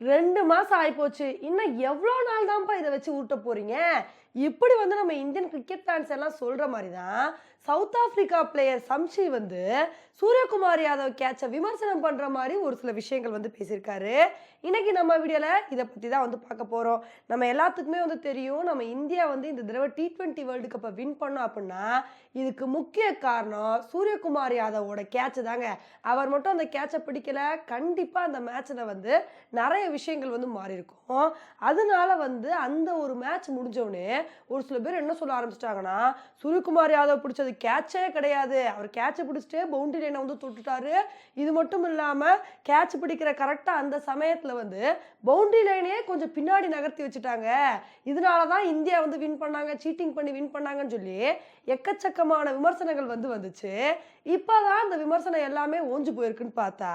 ரெண்டு மாசம் ஆயிப்போச்சு. இன்னும் எவ்வளோ நாள் தான்ப்பா இதை வச்சு ஊட்ட போறீங்க? இப்படி வந்து நம்ம இந்தியன் கிரிக்கெட் ஃபேன்ஸ் எல்லாம் சொல்ற மாதிரி தான் சவுத் ஆப்பிரிக்கா பிளேயர் சம்ஷி வந்து சூரியகுமார் யாதவ் கேட்சை விமர்சனம் பண்ற மாதிரி ஒரு சில விஷயங்கள் வந்து பேசியிருக்காரு. இன்னைக்கு நம்ம வீடியோல இதை பத்தி தான் வந்து பார்க்க போறோம். நம்ம எல்லாத்துக்குமே வந்து தெரியும் நம்ம இந்தியா வந்து இந்த தடவை டி ட்வெண்ட்டி வேர்ல்டு கப்பை வின் பண்ணோம் அப்படின்னா இதுக்கு முக்கிய காரணம் சூரியகுமார் யாதவோட கேட்ச் தாங்க. அவர் மட்டும் அந்த கேட்சை பிடிக்கல. கண்டிப்பா அந்த மேட்சில் வந்து நிறைய விஷயங்கள் வந்து மாறி இருக்கும் அதனால வந்து அந்த ஒரு மேட்ச் முடிஞ்சவுடனே ஒரு சில பேர் என்ன சொல்ல ஆரம்பிச்சிட்டாங்கன்னா சூரியகுமார் யாதவ் பிடிச்சது கேட்சே கிடையாது. அவர் கேட்சை பிடிச்சிட்டு பவுண்டரி லைனை வந்து தொட்டுட்டாரு. இது மட்டும் இல்லாமல் கேட்ச் பிடிக்கிற கரெக்டாக அந்த சமயத்தில் வந்து பவுண்டரி லைனே கொஞ்சம் பின்னாடி நகர்த்தி வச்சுட்டாங்க. இதனால தான் இந்தியா வந்து வின் பண்ணாங்க சீட்டிங் பண்ணி வின் பண்ணாங்கன்னு சொல்லி எக்கச்சக்கமான விமர்சனங்கள் வந்து வந்துச்சு. இப்போ தான் அந்த விமர்சனம் எல்லாமே ஓஞ்சு போயிருக்குன்னு பார்த்தா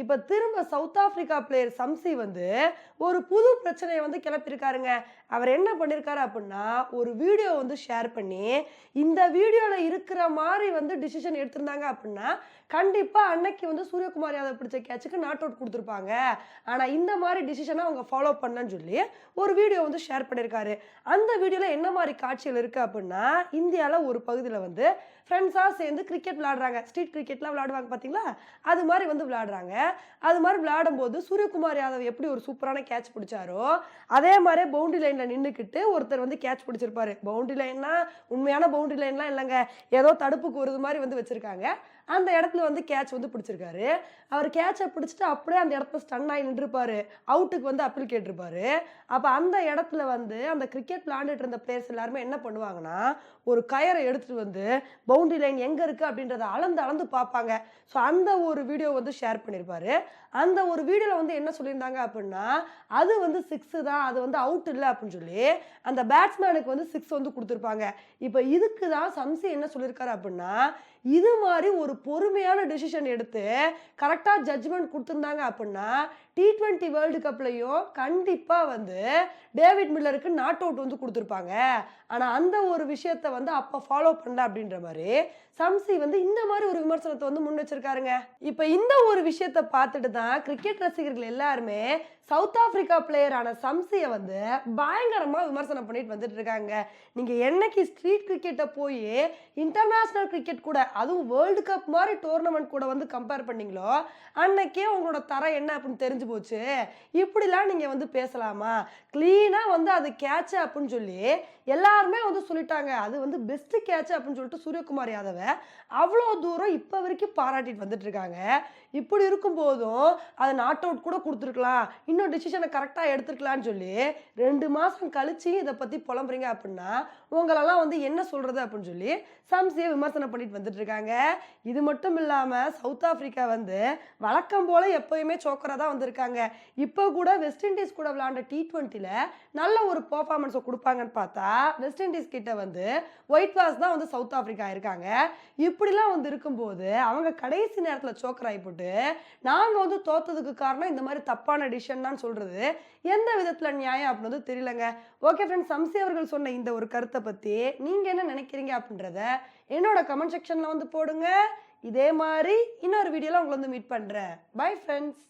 இப்போ திரும்ப சவுத் ஆஃப்ரிக்கா பிளேயர் சம்சி வந்து ஒரு புது பிரச்சனையை வந்து கிளப்பியிருக்காருங்க. அவர் என்ன பண்ணியிருக்காரு அப்படின்னா ஒரு வீடியோ வந்து ஷேர் பண்ணி இந்த வீடியோவில் இருக்கிற மாதிரி வந்து டிசிஷன் எடுத்திருந்தாங்க அப்படின்னா கண்டிப்பாக அன்னைக்கு வந்து சூரியகுமார் யாதவ் பிடிச்ச கேட்சுக்கு நாட் அவுட் கொடுத்துருப்பாங்க. ஆனால் இந்த மாதிரி டிசிஷனை அவங்க ஃபாலோ பண்ணலன்னு சொல்லி ஒரு வீடியோ வந்து ஷேர் பண்ணியிருக்காரு. அந்த வீடியோவில் என்ன மாதிரி காட்சிகள் இருக்குது அப்படின்னா இந்தியாவில் ஒரு பகுதியில் வந்து ஃப்ரெண்ட்ஸாக சேர்ந்து கிரிக்கெட் விளாடுறாங்க ஸ்ட்ரீட் கிரிக்கெட்லாம் விளாடுவாங்க பார்த்தீங்களா அது மாதிரி வந்து விளாடுறாங்க அது மாதிரி விளாடும்போது சூரியகுமார் யாதவ் எப்படி ஒரு சூப்பரான கேட்ச் பிடிச்சாரோ அதே மாதிரி பவுண்டரி லைனில் நின்றுக்கிட்டு ஒருத்தர் வந்து கேட்ச் பிடிச்சிருப்பாரு. பவுண்டரி லைன்னா உண்மையான பவுண்டரி லைன்லாம் இல்லைங்க. ஏதோ தடுப்புக்கு ஒரு மாதிரி வந்து வச்சுருக்காங்க. அந்த இடத்துல வந்து கேட்ச் வந்து பிடிச்சிருக்காரு. அவர் கேட்சை பிடிச்சிட்டு அப்படியே அந்த இடத்துல ஸ்டன் ஆகி நின்றுருப்பாரு. அவுட்டுக்கு வந்து அப்பீல் கேட்டிருப்பாரு. அப்போ அந்த இடத்துல வந்து அந்த கிரிக்கெட் விளாண்டுட்டு இருந்த பிளேயர்ஸ் எல்லாருமே என்ன பண்ணுவாங்கன்னா ஒரு கயரை எடுத்துட்டு வந்து பவுண்டரி லைன் எங்கே இருக்குது அப்படின்றத அளந்து அளந்து பார்ப்பாங்க. ஸோ அந்த ஒரு வீடியோ வந்து ஷேர் பண்ணியிருப்பாரு அந்த ஒரு வீடியோவில் வந்து என்ன சொல்லியிருந்தாங்க அப்படின்னா அது வந்து சிக்ஸு தான் அது வந்து அவுட் இல்லை அப்படின்னு சொல்லி அந்த பேட்ஸ்மேனுக்கு வந்து சிக்ஸ் வந்து கொடுத்துருப்பாங்க. இப்போ இதுக்கு தான் சம்சி என்ன சொல்லியிருக்காரு அப்படின்னா இது மாதிரி ஒரு பொறுமையான டெசிஷன் எடுத்து கரெக்டாக ஜட்ஜ்மெண்ட் கொடுத்துருந்தாங்க அப்படின்னா டி ட்வெண்ட்டி வேர்ல்டு கப்லையும் கண்டிப்பாக வந்து டேவிட் மில்லருக்கு நாட் அவுட் வந்து கொடுத்துருப்பாங்க. ஆனால் அந்த ஒரு விஷயத்த வந்து அப்போ ஃபாலோ பண்ணல அப்படின்ற மாதிரி சம்சி வந்து இந்த மாதிரி ஒரு விமர்சனத்தை வந்து முன் வச்சிருக்காருங்க. இப்போ இந்த ஒரு விஷயத்த பார்த்துட்டு தான் கிரிக்கெட் ரசிகர்கள் எல்லாருமே சவுத் ஆப்பிரிக்கா பிளேயரான சம்சியை வந்து பயங்கரமாக விமர்சனம் பண்ணிட்டு வந்துட்டு இருக்காங்க. நீங்கள் என்னைக்கு ஸ்ட்ரீட் கிரிக்கெட்டை போய் இன்டர்நேஷ்னல் கிரிக்கெட் கூட அதுவும் வேர்ல்டு கப் மாதிரி டோர்னமெண்ட் கூட வந்து கம்பேர் பண்ணீங்களோ அன்னைக்கே உங்களோட தரம் என்ன அப்படின்னு தெரிஞ்சு போச்சு. இப்படிலாம் நீங்கள் வந்து பேசலாமா? க்ளீனாக வந்து அது கேட்ச் அப்படின்னு சொல்லி எல்லாருமே வந்து சொல்லிட்டாங்க. அது வந்து பெஸ்ட் கேட்ச் அப்படின்னு சொல்லிட்டு சூரியகுமார் யாதவை அவ்வளோ தூரம் இப்போ வரைக்கும் பாராட்டிட்டு வந்துட்டு இருக்காங்க. இப்படி இருக்கும்போதும் அதை நாட் அவுட் கூட கொடுத்துருக்கலாம். இன்னும் டிசிஷனை கரெக்டாக எடுத்துருக்கலான்னு சொல்லி ரெண்டு மாதம் கழிச்சு இதை பற்றி புலம்புறீங்க அப்படின்னா உங்களெல்லாம் வந்து என்ன சொல்கிறது அப்படின்னு சொல்லி சம்சியை விமர்சனம் பண்ணிட்டு வந்துட்டு இருக்காங்க. இது மட்டும் இல்லாமல் சவுத் ஆஃப்ரிக்கா வந்து வழக்கம் போல் எப்போயுமே சோக்கராக தான் வந்திருக்காங்க இப்போ கூட வெஸ்ட் இண்டீஸ் கூட விளாண்ட டி ட்வெண்ட்டியில் நல்ல ஒரு பர்ஃபார்மன்ஸை கொடுப்பாங்கன்னு பார்த்தா வெஸ்ட் இண்டீஸ் கிட்ட வந்து ஒயிட் வாஷ் தான் வந்து சவுத் ஆஃப்ரிக்கா இருக்காங்க. இப்படிலாம் வந்து இருக்கும்போது அவங்க கடைசி நேரத்தில் சோக்கர் ஆகி போட்டு நாங்கள் வந்து தோத்ததுக்கு காரணம் இந்த மாதிரி தப்பான டிசிஷன் தான் சொல்கிறது எந்த விதத்தில் நியாயம் அப்படின்னு தெரியலங்க. ஓகே ஃப்ரெண்ட்ஸ் சம்சி அவர்கள் சொன்ன இந்த ஒரு கருத்தை பற்றி நீங்கள் என்ன நினைக்கிறீங்க அப்படின்றத என்னோட கமெண்ட் செக்ஷனில் வந்து போடுங்க. இதே மாதிரி இன்னொரு வீடியோவில் உங்களை வந்து மீட் பண்ணுறேன் பை ஃப்ரெண்ட்ஸ்